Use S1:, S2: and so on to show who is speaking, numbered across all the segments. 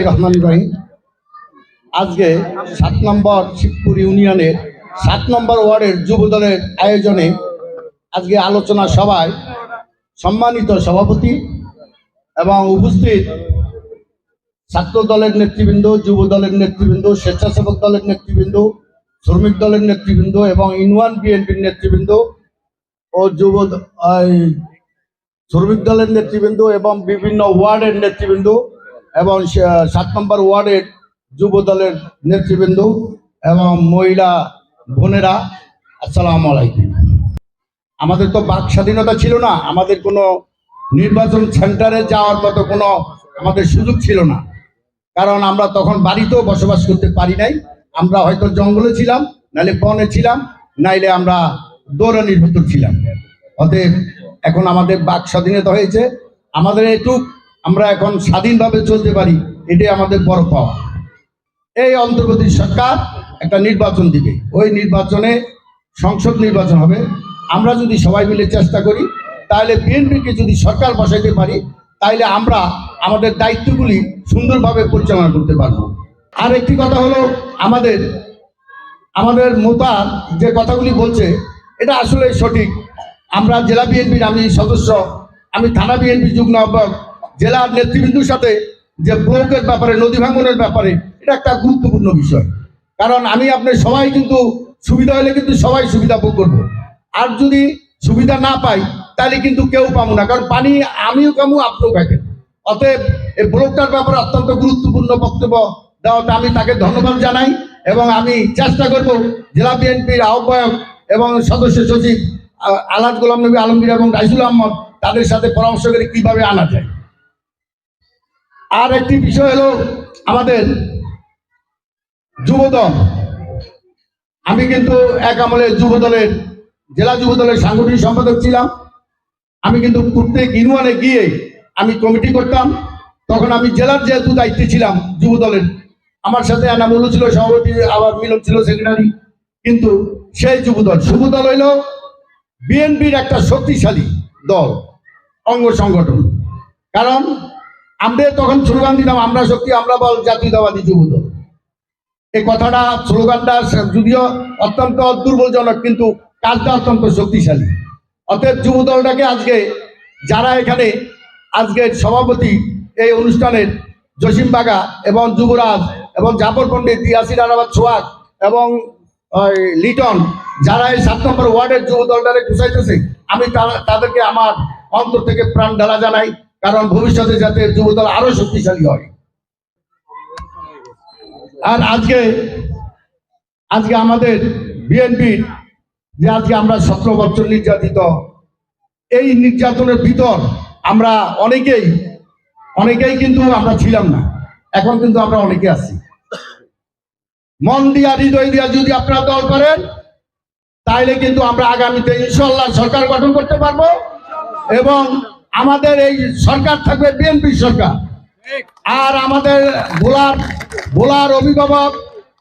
S1: রহমান রহিম। আজকে সাত নম্বর শিবপুর ইউনিয়নের সাত নম্বর ওয়ার্ডের যুব দলের আয়োজনে আজকে আলোচনা সভায় সম্মানিত সভাপতি এবং উপস্থিত ছাত্র দলের নেতৃবৃন্দ যুব দলের নেতৃবৃন্দ, স্বেচ্ছাসেবক দলের নেতৃবৃন্দ, শ্রমিক দলের নেতৃবৃন্দ এবং ইউনিয়ন বিএনপির নেতৃবৃন্দ ও যুব শ্রমিক দলের নেতৃবৃন্দ এবং বিভিন্ন ওয়ার্ডের নেতৃবৃন্দ এবং সাত নম্বর ওয়ার্ডের যুব দলের নেতৃবৃন্দ এবং মহিলা বোনেরা, আসসালাম আলাইকুম। আমাদের তো বাক স্বাধীনতা ছিল না, আমাদের কোনো নির্বাচন সেন্টারে যাওয়ার মতো কোনো আমাদের সুযোগ ছিল না। কারণ আমরা তখন বাড়িতেও বসবাস করতে পারি নাই, আমরা হয়তো জঙ্গলে ছিলাম নাইলে বনে ছিলাম, নাইলে আমরা দৌড়ানির ভিতর ছিলাম। অতএব এখন আমাদের বাক স্বাধীনতা হয়েছে। আমাদের এটুক আমরা এখন স্বাধীনভাবে চলতে পারি, এটাই আমাদের বড় পাওয়া। এই অন্তর্বর্তী সরকার একটা নির্বাচন দিবে। ওই নির্বাচনে সংসদ নির্বাচন হবে। আমরা যদি সবাই মিলে চেষ্টা করি, তাহলে বিএনপিকে যদি সরকার বসাইতে পারি তাহলে আমরা আমাদের দায়িত্বগুলি সুন্দরভাবে পরিচালনা করতে পারব। আর একটি কথা হলো, আমাদের আমাদের মোতার যে কথাগুলি বলছে, এটা আসলে সঠিক। আমরা জেলা বিএনপির আমি সদস্য, আমি থানা বিএনপি যুগ্ম আহ্বায়ক, জেলার নেতৃবৃন্দুর সাথে যে ব্লকের ব্যাপারে, নদী ভাঙনের ব্যাপারে, এটা একটা গুরুত্বপূর্ণ বিষয়। কারণ আমি আপনার সবাই কিন্তু সুবিধা হলে কিন্তু সবাই সুবিধা ভোগ করব। আর যদি সুবিধা না পাই, তাহলে কিন্তু কেউ পাবো না। কারণ পানি আমিও কামু আপনিও খাইবেন অতএব এই ব্লকটার ব্যাপারে অত্যন্ত গুরুত্বপূর্ণ বক্তব্য দেওয়াতে আমি তাকে ধন্যবাদ জানাই এবং আমি চেষ্টা করব জেলা বিএনপির আহ্বায়ক এবং সদস্য সচিব আলাদ গোলাম নবী আলমগীর এবং রাইসুল আহমদ তাদের সাথে পরামর্শ করে কীভাবে আনা যায়। আর একটি বিষয় হলো আমাদের যুবদল। আমি কিন্তু এক আমলে যুব দলের জেলা যুব দলের সাংগঠনিক সম্পাদক ছিলাম। আমি কিন্তু প্রত্যেক ইউনিয়নে গিয়ে আমি কমিটি করতাম। তখন আমি জেলার যেহেতু দায়িত্বে ছিলাম যুব দলের আমার সাথে এনামুলু ছিল, সভাপতি আবার মিলন ছিল, সেক্রেটারি। কিন্তু সেই যুব দল যুব দল হইল বিএনপির একটা শক্তিশালী দল, অঙ্গ সংগঠন। কারণ আমরা তখন স্লোগান দিতাম, আমরা শক্তি, আমরা বল, জাতীয়তাবাদী যুব দল এই কথাটা স্লোগানটা যদিও অত্যন্ত দুর্বলজনক, কিন্তু কাজটা অত্যন্ত শক্তিশালী। অতএব যুব দলটাকে আজকে যারা এখানে আজকের সভাপতি এই অনুষ্ঠানের জসিম বাগা এবং যুবরাজ এবং জাফর পণ্ডিত ইয়াসির আরাবাদ সোহাগ এবং লিটন, যারা এই সাত নম্বর ওয়ার্ডের যুব দলটারে ঘুষাইতেছে, আমি তাদেরকে আমার অন্তর থেকে প্রাণ ঢালা জানাই, কারণ ভবিষ্যতে যাতে যুব দল আরও শক্তিশালী হয়। আর আজকে আজকে আমাদের বিএনপির যে আজকে আমরা সতেরো বছর নির্যাতিত, এই নির্যাতনের ভিতর আমরা অনেকেই অনেকেই কিন্তু আমরা ছিলাম না, এখন কিন্তু আমরা অনেকে আছি। মন দিয়া হৃদয় দিয়া যদি আপনারা দল করেন, তাইলে কিন্তু আমরা আগামীতে ইনশাল্লাহ সরকার গঠন করতে পারব। এবং আমাদের এই সরকার থাকবে বিএনপি সরকার। আর আমাদের ভোলার ভোলার অভিভাবক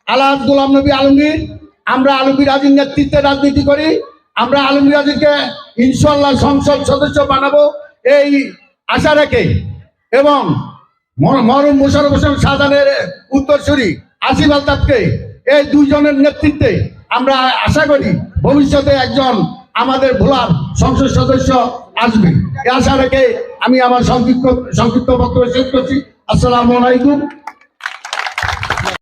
S1: আলাদ গোলাম নবী আলমগীর, আমরা আলমগীর আজির নেতৃত্বে রাজনীতি করি। আমরা আলমগীর আজিরকে ইনশাল্লাহ সংসদ সদস্য বানাবো এই আশা রেখে। এবং মর- মরহুম মোশারফ হোসেন শাহজাহানের উত্তরসূরি আসিফ আলতাফকে, এই দুইজনের নেতৃত্বে আমরা আশা করি ভবিষ্যতে একজন আমাদের ভোলার সংসদ সদস্য আসবে। এ আশা রেখে আমি আমার সংক্ষিপ্ত সংক্ষিপ্ত বক্তব্য শেষ করছি। আসসালামু আলাইকুম।